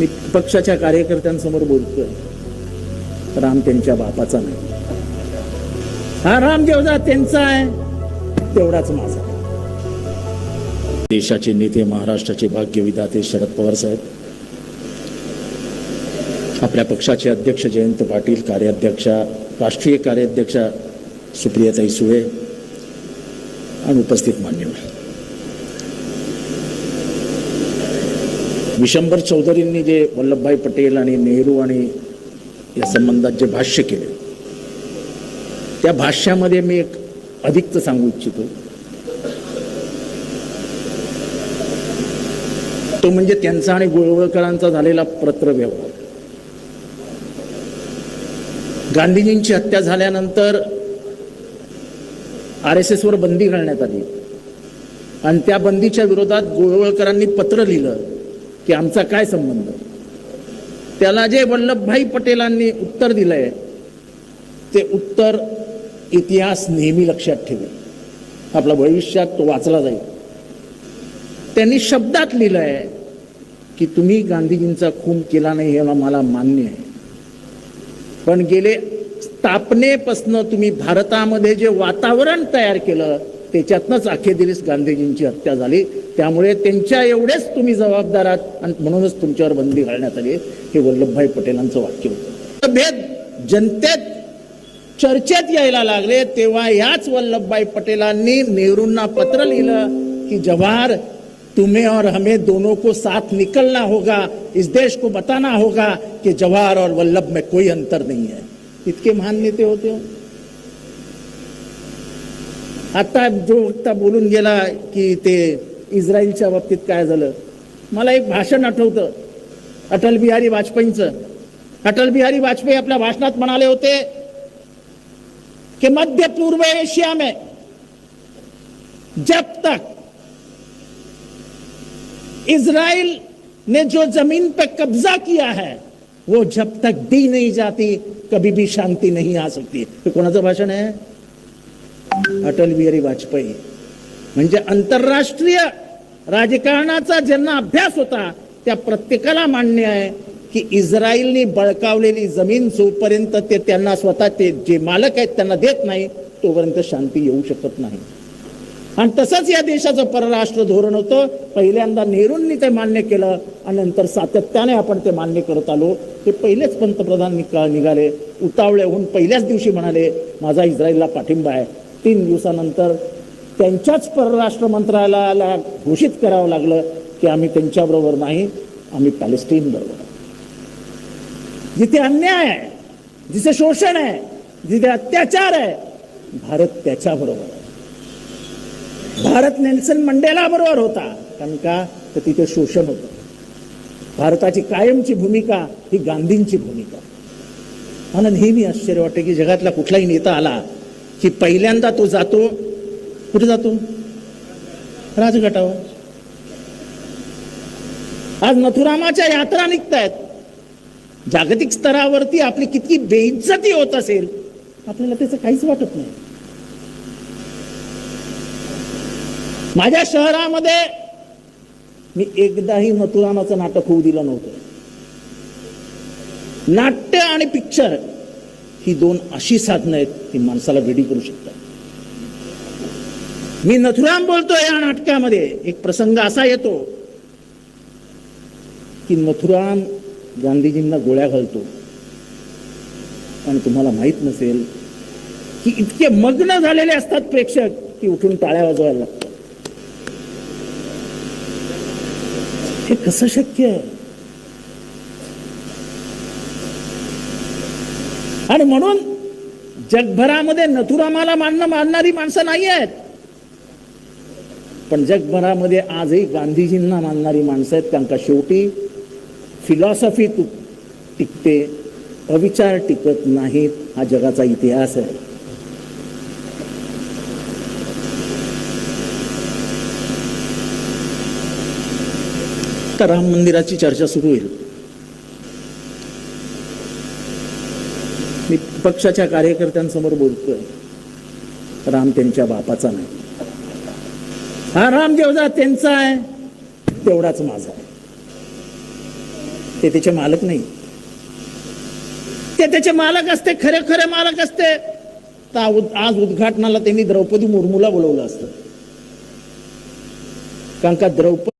मी पक्षाच्या कार्यकर्त्यांसमोर बोलतोय. राम त्यांच्या बापाचा नाही. हा राम जेवढा त्यांचा आहे तेवढाच माझा आहे. देशाचे नेते महाराष्ट्राचे भाग्यविधाते शरद पवार साहेब आपल्या पक्षाचे अध्यक्ष जयंत पाटील कार्याध्यक्षा राष्ट्रीय कार्याध्यक्षा सुप्रियाताई सुळे आणि उपस्थित मान्यवर. विशंभर चौधरींनी जे वल्लभभाई पटेल आणि नेहरू आणि या संबंधात जे भाष्य केले त्या भाष्यामध्ये मी एक अधिकच सांगू इच्छितो. तो म्हणजे त्यांचा आणि गोळवळकरांचा झालेला पत्रव्यवहार गांधीजींची हत्या झाल्यानंतर आर एस एसवर बंदी घालण्यात आली. आणि त्या बंदीच्या विरोधात गोळवळकरांनी पत्र लिहिलं. की आमचा काय संबंध? त्याला जे वल्लभभाई पटेलांनी उत्तर दिलंय ते उत्तर इतिहास नेहमी लक्षात ठेवेल आपला भविष्यात तो वाचला जाईल. त्यांनी शब्दात लिहिलंय की तुम्ही गांधीजींचा खून केला नाही हे मला मान्य आहे. पण गेले स्थापनेपासनं तुम्ही भारतामध्ये जे वातावरण तयार केलं त्याच्यातनंच अखेरीस गांधीजींची हत्या झाली. त्यामुळे त्यांच्या एवढेच तुम्ही जबाबदार आहात आणि म्हणूनच तुमच्यावर बंदी घालण्यात आली हे वल्लभभाई पटेलांचं वाक्य होतं. भेद जनतेत चर्चेत यायला लागले. तेव्हा याच वल्लभभाई पटेलांनी नेहरूंना पत्र लिहिलं की जवाहर तुम्हें और हमें दोनों को साथ निकलना होगा. इस देश को बताना होगा कि जवाहर और वल्लभ में कोई अंतर नहीं है. इतके महान नेते होते हो. आता जो वक्ता बोलून गेला की ते इस्रायलच्या बाबतीत काय झालं मला एक भाषण आठवतं. अटल बिहारी वाजपेयींचं. अटल बिहारी वाजपेयी आपल्या भाषणात म्हणाले होते कि मध्य पूर्व एशिया में जब तक इजराइल ने जो जमीन पे कब्जा किया है वो जब तक दी नहीं जाती कभी भी शांति नहीं आ सकती। कोणाचं भाषण आहे? अटल बिहारी वाजपेयी. म्हणजे आंतरराष्ट्रीय राजकारणाचा ज्यांना अभ्यास होता त्या प्रत्येकाला मान्य आहे की इस्रायलनी बळकावलेली जमीन जोपर्यंत ते त्यांना स्वतः ते जे मालक आहेत त्यांना देत नाही तोपर्यंत शांती येऊ शकत नाही. आणि तसंच या देशाचं परराष्ट्र धोरण होतं. पहिल्यांदा नेहरूंनी ते मान्य केलं आणि नंतर सातत्याने आपण ते मान्य करत आलो. ते पहिलेच पंतप्रधान निघाले. उतावळे होऊन पहिल्याच दिवशी म्हणाले माझा इस्रायलला पाठिंबा आहे. तीन दिवसानंतर त्यांच्याच परराष्ट्र मंत्रालयाला घोषित करावं लागलं की आम्ही त्यांच्याबरोबर नाही आम्ही पॅलेस्टीन बरोबर जिथे अन्याय आहे जिथे शोषण आहे जिथे अत्याचार आहे भारत त्याच्याबरोबर भारत नेल्सन मंडेला बरोबर होता कारण का? तर तिथे शोषण होतं. भारताची कायमची भूमिका ही गांधींची भूमिका. मला नेहमी आश्चर्य वाटतं की जगातला कुठलाही नेता आला की पहिल्यांदा तो जातो कुठे जातो? राजघाटावर आज नथुरामाच्या यात्रा निघतायत. आहेत जागतिक स्तरावरती आपली किती बेइज्जती होत असेल आपल्याला त्याचं काहीच वाटत नाही. माझ्या शहरामध्ये मी एकदाही नथुरामाचं नाटक होऊ दिलं नव्हतं. नाट्य आणि पिक्चर ही दोन अशी साधनं आहेत की माणसाला वेडी करू शकतात. मी नथुराम बोलतोय या नाटकामध्ये. एक प्रसंग असा येतो की नथुराम गांधीजींना गोळ्या घालतो. आणि तुम्हाला माहीत नसेल की इतके मग्न झालेले असतात प्रेक्षक की उठून टाळ्या वाजवायला लागतात. हे कसं शक्य आहे? आणि म्हणून जगभरामध्ये नथुरामाला मानणं मानणारी माणसं नाही आहेत. पण जगभरामध्ये आजही गांधीजींना मानणारी माणसं आहेत. त्यांना शेवटी फिलॉसॉफी तू टिकते अविचार टिकत नाहीत हा जगाचा इतिहास आहे. तर राम मंदिराची चर्चा सुरू होईल. मी पक्षाच्या कार्यकर्त्यांसमोर बोलतोय. राम त्यांच्या बापाचा नाही. हा राम जेवढा त्यांचा आहे तेवढाच माझा आहे. ते त्याचे मालक नाही. ते त्याचे मालक असते खरे खरे मालक असते. तर आज उद्घाटनाला त्यांनी द्रौपदी मुर्मूला बोलवलं असतं. कारण का द्रौपदी